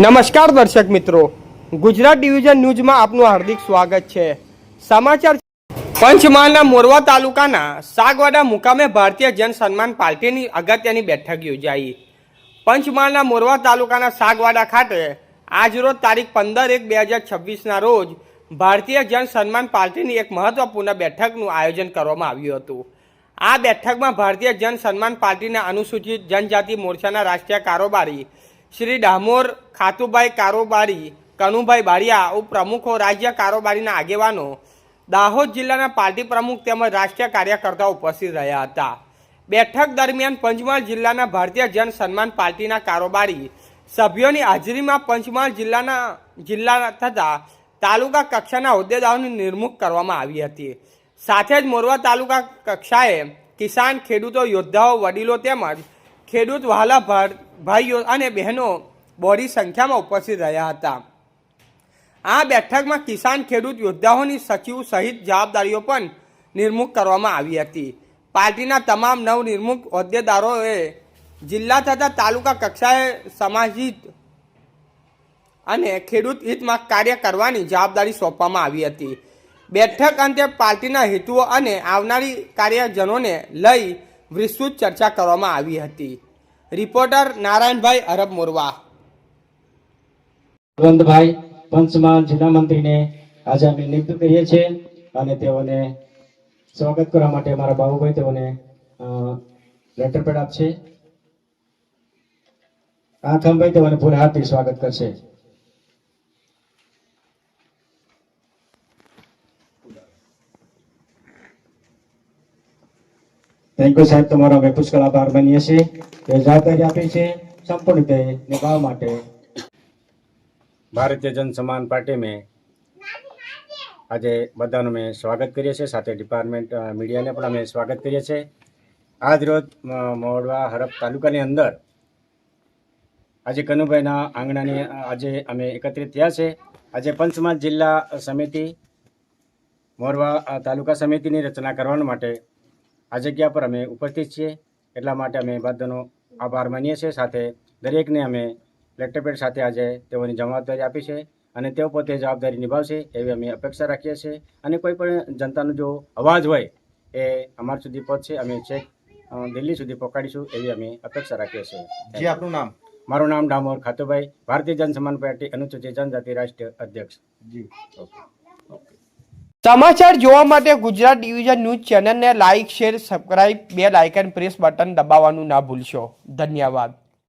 નમસ્કાર દર્શક મિત્રો. ગુજરાત ડિવિઝન ન્યૂઝમાં આપનું હાર્દિક સ્વાગત છે. સમાચાર પંચમહાલના મોરવા તાલુકાના સાગવાડા મુકામે ભારતીય જન સન્માન પાર્ટીની અગત્યની બેઠક યોજાઈ. પંચમહાલના મોરવા તાલુકાના સાગવાડા ખાતે આજરોજ તારીખ પંદર એક બે હજાર છવ્વીસના રોજ ભારતીય જન સન્માન પાર્ટીની એક મહત્વપૂર્ણ બેઠકનું આયોજન કરવામાં આવ્યું હતું. આ બેઠકમાં ભારતીય જન સન્માન પાર્ટીના અનુસૂચિત જનજાતિ મોરચાના રાષ્ટ્રીય કારોબારી શ્રી ડામોર ખાતુભાઈ કારોબારી, કનુભાઈ બારિયા ઉપપ્રમુખો રાજ્ય કારોબારીના આગેવાનો, દાહોદ જિલ્લાના પાર્ટી પ્રમુખ તેમજ રાષ્ટ્રીય કાર્યકર્તાઓ ઉપસ્થિત રહ્યા હતા. બેઠક દરમિયાન પંચમહાલ જિલ્લાના ભારતીય જન સન્માન પાર્ટીના કારોબારી સભ્યોની હાજરીમાં પંચમહાલ જિલ્લાના જિલ્લા તથા તાલુકા કક્ષાના હોદ્દેદારોની નિર્મુખ કરવામાં આવી હતી. સાથે જ મોરવા તાલુકા કક્ષાએ કિસાન ખેડૂતો, યોદ્ધાઓ, વડીલો તેમજ ખેડૂત વહાલા ભાઈઓ અને બહેનો બોડી સંખ્યામાં ઉપસ્થિત રહ્યા હતા. આ બેઠકમાં કિસાન ખેડૂત યોદ્ધાઓની સચિવ સહિત જવાબદારીઓ પણ નિર્મુખ કરવામાં આવી હતી. પાર્ટીના તમામ નવનિર્મુખ હોદ્દેદારોએ જિલ્લા તથા તાલુકા કક્ષાએ સમાજિત અને ખેડૂત હિતમાં કાર્ય કરવાની જવાબદારી સોંપવામાં આવી હતી. બેઠક અંતે પાર્ટીના હેતુઓ અને આવનારી કાર્યજનોને લઈ વિસ્તૃત ચર્ચા કરવામાં આવી હતી. રિપોર્ટર નારાયણભાઈ અરબ મોરવા. બળવંતભાઈ પંચમહાલ જિલ્લા મંત્રીને આજે અમે નિયુક્ત કરીએ છીએ અને તેઓને સ્વાગત કરવા માટે અમારા બાબુભાઈ તેઓને લેટર આપશે. આથમભાઈ તેઓને પૂરા હાથથી સ્વાગત કરશે. થેન્ક યુ સાહેબ, તમારો અમે પુષ્કળ આભાર માનીએ છીએ. કે જવાબદારી આપી છે સંપૂર્ણ રીતે નિભાવવા માટે. ભારતીય જન સમાન પાર્ટી મેં આજે બધાનું મેં સ્વાગત કરીએ છીએ. સાથે ડિપાર્ટમેન્ટ મીડિયાને પણ અમે સ્વાગત કરીએ છીએ. આજ રોજ મોડવા હડપ તાલુકાની અંદર આજે કનુભાઈના આંગણાની આજે અમે એકત્રિત થયા છે. આજે પંચમહાલ જિલ્લા સમિતિ, મોરવા તાલુકા સમિતિની રચના કરવા માટે આ જગ્યા પર અમે ઉપસ્થિત છીએ. એટલા માટે અમે બધાનો આભાર માનીએ છીએ. સાથે દરેકને અમે લેટરપેડ સાથે આજે તેઓની જવાબદારી આપી છે અને તેઓ પોતે જવાબદારી નિભાવશે એવી અમે અપેક્ષા રાખીએ છીએ. અને કોઈ પણ જનતાનો જો અવાજ હોય એ અમારા સુધી પહોંચશે. અમે છેક દિલ્હી સુધી પહોંચાડીશું એવી અમે અપેક્ષા રાખીએ છીએ. જી આપનું નામ? મારું નામ ડામોર ખાતુભાઈ. ભારતીય જનસમાન પાર્ટી અનુસૂચિત જનજાતિ રાષ્ટ્રીય અધ્યક્ષ. જી સમાચાર જોવા માટે ગુજરાત ડિવિઝન ન્યૂઝ ચેનલને like share subscribe bell icon press button દબાવવાનું ના ભૂલશો. ધન્યવાદ.